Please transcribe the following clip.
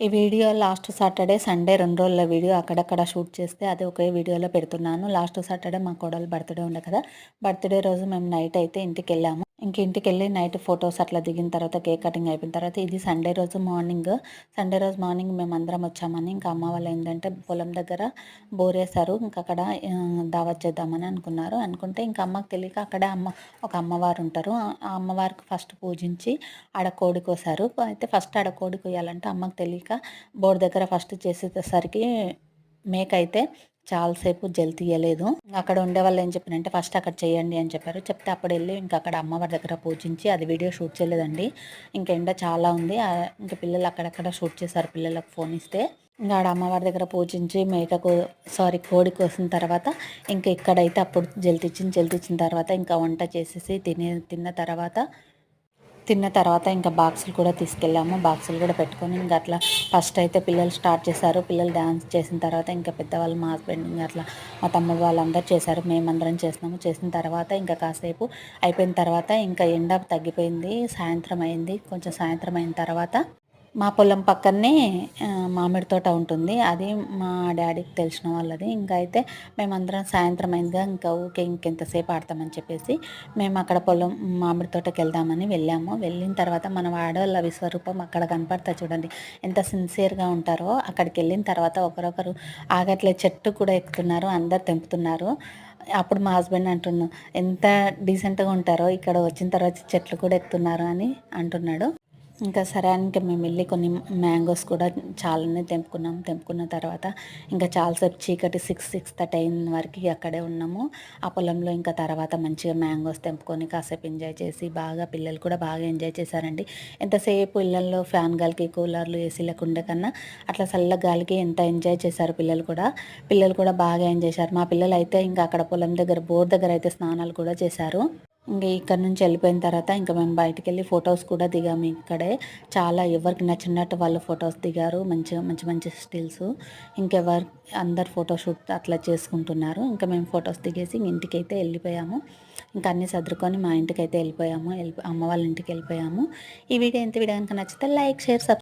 ఈ video last Saturday Sunday రెండు రోజుల వీడియో అక్కడక్కడ షూట్ చేస్తే అది ఒకే వీడియోలో పెడుతున్నాను. లాస్ట్ సాటర్డే మా కోడలు బర్త్డే ఉండే కదా. బర్త్డే రోజు మేము నైట్ అయితే ఇంటికి వెళ్ళాము. ఇంక ఇంటికి వెళ్ళి నైట్ ఫొటోస్ అట్లా దిగిన తర్వాత కేక్ కటింగ్ అయిపోయిన తర్వాత ఇది సండే రోజు మార్నింగ్. సండే రోజు మార్నింగ్ మేము అందరం వచ్చామని ఇంకా అమ్మ వాళ్ళు ఏంటంటే పొలం దగ్గర బోరేశారు. ఇంకా అక్కడ దావత్ చేద్దామని అనుకున్నారు. అనుకుంటే ఇంకా అమ్మకి తెలియక అక్కడే అమ్మ ఒక అమ్మవారు ఉంటారు. ఆ అమ్మవారికి ఫస్ట్ పూజించి ఆడ కోడి కోసారు అయితే ఫస్ట్ ఆడ కోడి కోయాలంటే అమ్మకి తెలియక బోర్డు దగ్గర ఫస్ట్ చేసేసరికి మేకైతే చాలాసేపు జల్ తీయలేదు. అక్కడ ఉండే వాళ్ళు ఏం చెప్పినంటే ఫస్ట్ అక్కడ చేయండి అని చెప్పారు. చెప్తే అప్పుడు వెళ్ళి ఇంకా అక్కడ అమ్మవారి దగ్గర పూజించి అది వీడియో షూట్ చేయలేదండి. ఇంకా ఎండ చాలా ఉంది. ఇంకా పిల్లలు అక్కడక్కడ షూట్ చేశారు. పిల్లలకు ఫోన్ ఇస్తే ఇంకా ఆడ అమ్మవారి దగ్గర పూజించి మేకకు సారీ కోడి కోసిన తర్వాత ఇంకా ఇక్కడైతే అప్పుడు జల్తిచ్చిన జల్తిచ్చిన తర్వాత ఇంకా వంట చేసేసి తినే తిన్న తర్వాత తిన్న తర్వాత ఇంకా బాక్సులు కూడా తీసుకెళ్ళాము. బాక్సులు కూడా పెట్టుకొని ఇంకా అట్లా ఫస్ట్ అయితే పిల్లలు స్టార్ట్ చేశారు. పిల్లలు డ్యాన్స్ చేసిన తర్వాత ఇంకా పెద్దవాళ్ళు మా హస్బెండ్ ఇంకా అట్లా మా తమ్ముడు వాళ్ళందరూ చేశారు. మేమందరం చేసినాము. చేసిన తర్వాత ఇంకా కాసేపు అయిపోయిన తర్వాత ఇంకా ఎండ తగ్గిపోయింది. సాయంత్రం అయింది. కొంచెం సాయంత్రం అయిన తర్వాత మా పొలం పక్కనే మామిడి తోట ఉంటుంది. అది మా డాడీకి తెలిసిన వాళ్ళది. ఇంకా అయితే మేమందరం సాయంత్రం అయిందిగా ఇంకా ఊకే ఇంకెంతసేపు ఆడతామని చెప్పేసి మేము అక్కడ పొలం మామిడి తోటకి వెళ్దామని వెళ్ళాము. వెళ్ళిన తర్వాత మన ఆడవాళ్ళ విశ్వరూపం అక్కడ కనపడతా చూడండి. ఎంత సిన్సియర్గా ఉంటారో అక్కడికి వెళ్ళిన తర్వాత ఒకరొకరు ఆగట్లే చెట్టు కూడా ఎక్కుతున్నారు అందరు తెంపుతున్నారు. అప్పుడు మా హస్బెండ్ అంటున్నాడు ఎంత డీసెంట్గా ఉంటారో ఇక్కడ వచ్చిన తర్వాత చెట్లు కూడా ఎక్కుతున్నారు అని అంటున్నాడు. ఇంకా సరే ఇంకా మేము వెళ్ళి కొన్ని మ్యాంగోస్ కూడా చాలానే తెంపుకున్నాం. తెంపుకున్న తర్వాత ఇంకా చాలాసేపు చీకటి సిక్స్ సిక్స్ థర్టీ అయిన వరకు అక్కడే ఉన్నాము. ఆ పొలంలో ఇంకా తర్వాత మంచిగా మ్యాంగోస్ తెంపుకొని కాసేపు ఎంజాయ్ చేసి బాగా పిల్లలు కూడా బాగా ఎంజాయ్ చేశారండి. ఎంతసేపు ఇళ్ళల్లో ఫ్యాన్ గాలికి కూలర్లు ఏసీలకు ఉండే కన్నా అట్లా చల్ల గాలికి ఎంత ఎంజాయ్ చేశారు పిల్లలు కూడా. పిల్లలు కూడా బాగా ఎంజాయ్ చేశారు. మా పిల్లలు అయితే ఇంకా అక్కడ పొలం దగ్గర బోర్ దగ్గర అయితే స్నానాలు కూడా చేశారు. ఇంకా ఇక్కడ నుంచి వెళ్ళిపోయిన తర్వాత ఇంకా మేము బయటికి వెళ్ళి ఫొటోస్ కూడా దిగాము ఇక్కడే. చాలా ఎవరికి నచ్చినట్టు వాళ్ళు ఫొటోస్ దిగారు. మంచిగా మంచి మంచి స్టిల్స్. ఇంకెవరు అందరు ఫోటోషూట్ అట్లా చేసుకుంటున్నారు. ఇంకా మేము ఫొటోస్ దిగేసి ఇంటికైతే వెళ్ళిపోయాము. ఇంకా అన్నీ సర్దుకొని మా ఇంటికి అయితే వెళ్ళిపోయాము. వెళ్ళి అమ్మ వాళ్ళ ఇంటికి వెళ్ళిపోయాము. ఈ వీడియో ఎంత వీడియో కనుక నచ్చితే లైక్ షేర్ సబ్స్క్రైబ్